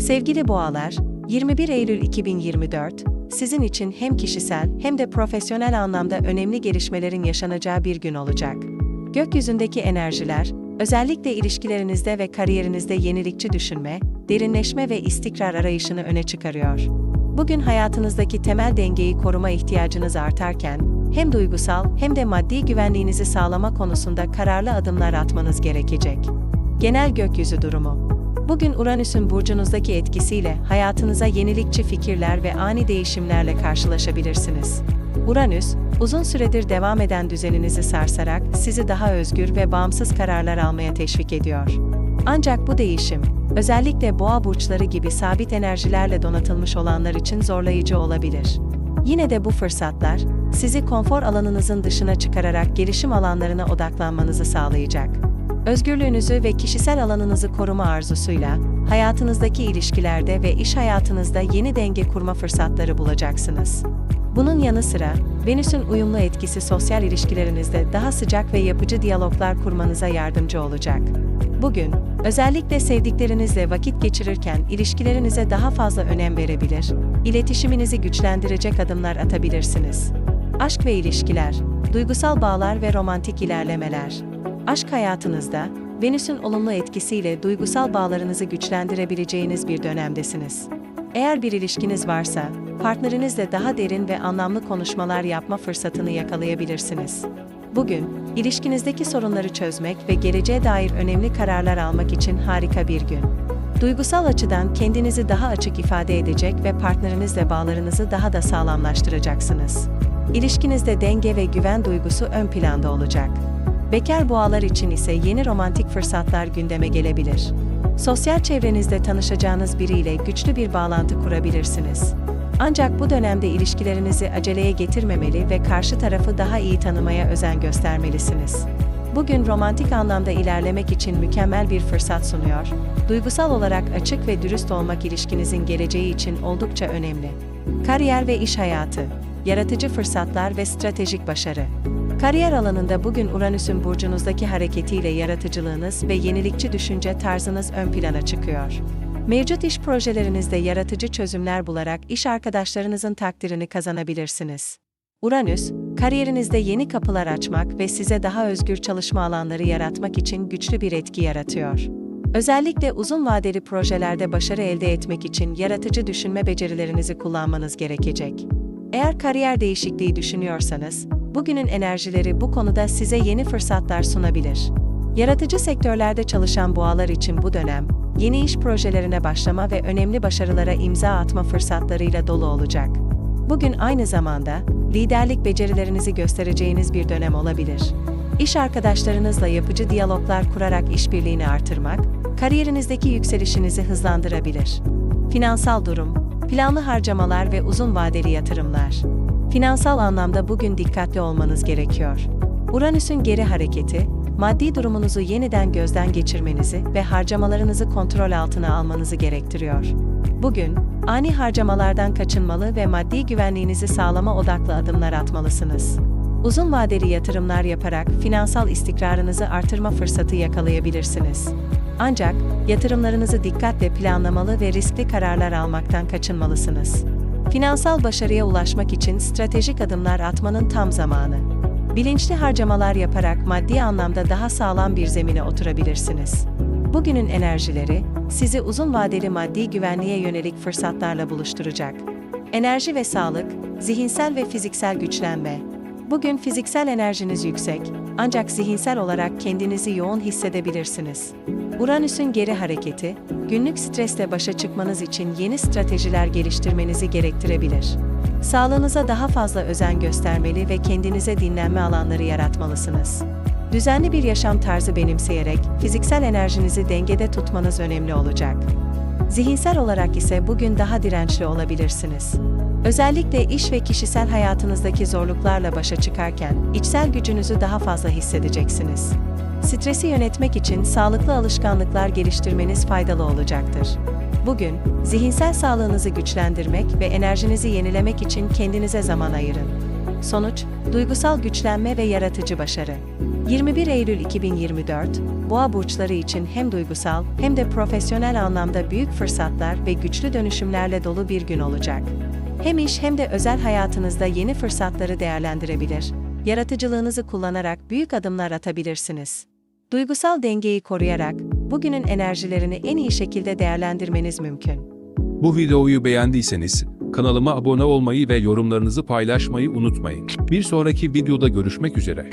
Sevgili boğalar, 21 Eylül 2024, sizin için hem kişisel hem de profesyonel anlamda önemli gelişmelerin yaşanacağı bir gün olacak. Gökyüzündeki enerjiler, özellikle ilişkilerinizde ve kariyerinizde yenilikçi düşünme, derinleşme ve istikrar arayışını öne çıkarıyor. Bugün hayatınızdaki temel dengeyi koruma ihtiyacınız artarken, hem duygusal hem de maddi güvenliğinizi sağlama konusunda kararlı adımlar atmanız gerekecek. Genel gökyüzü durumu Bugün Uranüs'ün burcunuzdaki etkisiyle hayatınıza yenilikçi fikirler ve ani değişimlerle karşılaşabilirsiniz. Uranüs, uzun süredir devam eden düzeninizi sarsarak sizi daha özgür ve bağımsız kararlar almaya teşvik ediyor. Ancak bu değişim, özellikle boğa burçları gibi sabit enerjilerle donatılmış olanlar için zorlayıcı olabilir. Yine de bu fırsatlar, sizi konfor alanınızın dışına çıkararak gelişim alanlarına odaklanmanızı sağlayacak. Özgürlüğünüzü ve kişisel alanınızı koruma arzusuyla, hayatınızdaki ilişkilerde ve iş hayatınızda yeni denge kurma fırsatları bulacaksınız. Bunun yanı sıra, Venüs'ün uyumlu etkisi sosyal ilişkilerinizde daha sıcak ve yapıcı diyaloglar kurmanıza yardımcı olacak. Bugün, özellikle sevdiklerinizle vakit geçirirken ilişkilerinize daha fazla önem verebilir, iletişiminizi güçlendirecek adımlar atabilirsiniz. Aşk ve ilişkiler, duygusal bağlar ve romantik ilerlemeler. Aşk hayatınızda, Venüs'ün olumlu etkisiyle duygusal bağlarınızı güçlendirebileceğiniz bir dönemdesiniz. Eğer bir ilişkiniz varsa, partnerinizle daha derin ve anlamlı konuşmalar yapma fırsatını yakalayabilirsiniz. Bugün, ilişkinizdeki sorunları çözmek ve geleceğe dair önemli kararlar almak için harika bir gün. Duygusal açıdan kendinizi daha açık ifade edecek ve partnerinizle bağlarınızı daha da sağlamlaştıracaksınız. İlişkinizde denge ve güven duygusu ön planda olacak. Bekar boğalar için ise yeni romantik fırsatlar gündeme gelebilir. Sosyal çevrenizde tanışacağınız biriyle güçlü bir bağlantı kurabilirsiniz. Ancak bu dönemde ilişkilerinizi aceleye getirmemeli ve karşı tarafı daha iyi tanımaya özen göstermelisiniz. Bugün romantik anlamda ilerlemek için mükemmel bir fırsat sunuyor. Duygusal olarak açık ve dürüst olmak ilişkinizin geleceği için oldukça önemli. Kariyer ve iş hayatı, yaratıcı fırsatlar ve stratejik başarı. Kariyer alanında bugün Uranüs'ün burcunuzdaki hareketiyle yaratıcılığınız ve yenilikçi düşünce tarzınız ön plana çıkıyor. Mevcut iş projelerinizde yaratıcı çözümler bularak iş arkadaşlarınızın takdirini kazanabilirsiniz. Uranüs, kariyerinizde yeni kapılar açmak ve size daha özgür çalışma alanları yaratmak için güçlü bir etki yaratıyor. Özellikle uzun vadeli projelerde başarı elde etmek için yaratıcı düşünme becerilerinizi kullanmanız gerekecek. Eğer kariyer değişikliği düşünüyorsanız, bugünün enerjileri bu konuda size yeni fırsatlar sunabilir. Yaratıcı sektörlerde çalışan boğalar için bu dönem, yeni iş projelerine başlama ve önemli başarılara imza atma fırsatlarıyla dolu olacak. Bugün aynı zamanda, liderlik becerilerinizi göstereceğiniz bir dönem olabilir. İş arkadaşlarınızla yapıcı diyaloglar kurarak işbirliğini artırmak, kariyerinizdeki yükselişinizi hızlandırabilir. Finansal durum, planlı harcamalar ve uzun vadeli yatırımlar. Finansal anlamda bugün dikkatli olmanız gerekiyor. Uranüs'ün geri hareketi, maddi durumunuzu yeniden gözden geçirmenizi ve harcamalarınızı kontrol altına almanızı gerektiriyor. Bugün, ani harcamalardan kaçınmalı ve maddi güvenliğinizi sağlama odaklı adımlar atmalısınız. Uzun vadeli yatırımlar yaparak finansal istikrarınızı artırma fırsatı yakalayabilirsiniz. Ancak yatırımlarınızı dikkatle planlamalı ve riskli kararlar almaktan kaçınmalısınız. Finansal başarıya ulaşmak için stratejik adımlar atmanın tam zamanı. Bilinçli harcamalar yaparak maddi anlamda daha sağlam bir zemine oturabilirsiniz. Bugünün enerjileri sizi uzun vadeli maddi güvenliğe yönelik fırsatlarla buluşturacak. Enerji ve sağlık, zihinsel ve fiziksel güçlenme. Bugün fiziksel enerjiniz yüksek, ancak zihinsel olarak kendinizi yoğun hissedebilirsiniz. Uranüs'ün geri hareketi, günlük stresle başa çıkmanız için yeni stratejiler geliştirmenizi gerektirebilir. Sağlığınıza daha fazla özen göstermeli ve kendinize dinlenme alanları yaratmalısınız. Düzenli bir yaşam tarzı benimseyerek fiziksel enerjinizi dengede tutmanız önemli olacak. Zihinsel olarak ise bugün daha dirençli olabilirsiniz. Özellikle iş ve kişisel hayatınızdaki zorluklarla başa çıkarken içsel gücünüzü daha fazla hissedeceksiniz. Stresi yönetmek için sağlıklı alışkanlıklar geliştirmeniz faydalı olacaktır. Bugün, zihinsel sağlığınızı güçlendirmek ve enerjinizi yenilemek için kendinize zaman ayırın. Sonuç, duygusal güçlenme ve yaratıcı başarı. 21 Eylül 2024, boğa burçları için hem duygusal hem de profesyonel anlamda büyük fırsatlar ve güçlü dönüşümlerle dolu bir gün olacak. Hem iş hem de özel hayatınızda yeni fırsatları değerlendirebilir. Yaratıcılığınızı kullanarak büyük adımlar atabilirsiniz. Duygusal dengeyi koruyarak bugünün enerjilerini en iyi şekilde değerlendirmeniz mümkün. Bu videoyu beğendiyseniz kanalıma abone olmayı ve yorumlarınızı paylaşmayı unutmayın. Bir sonraki videoda görüşmek üzere.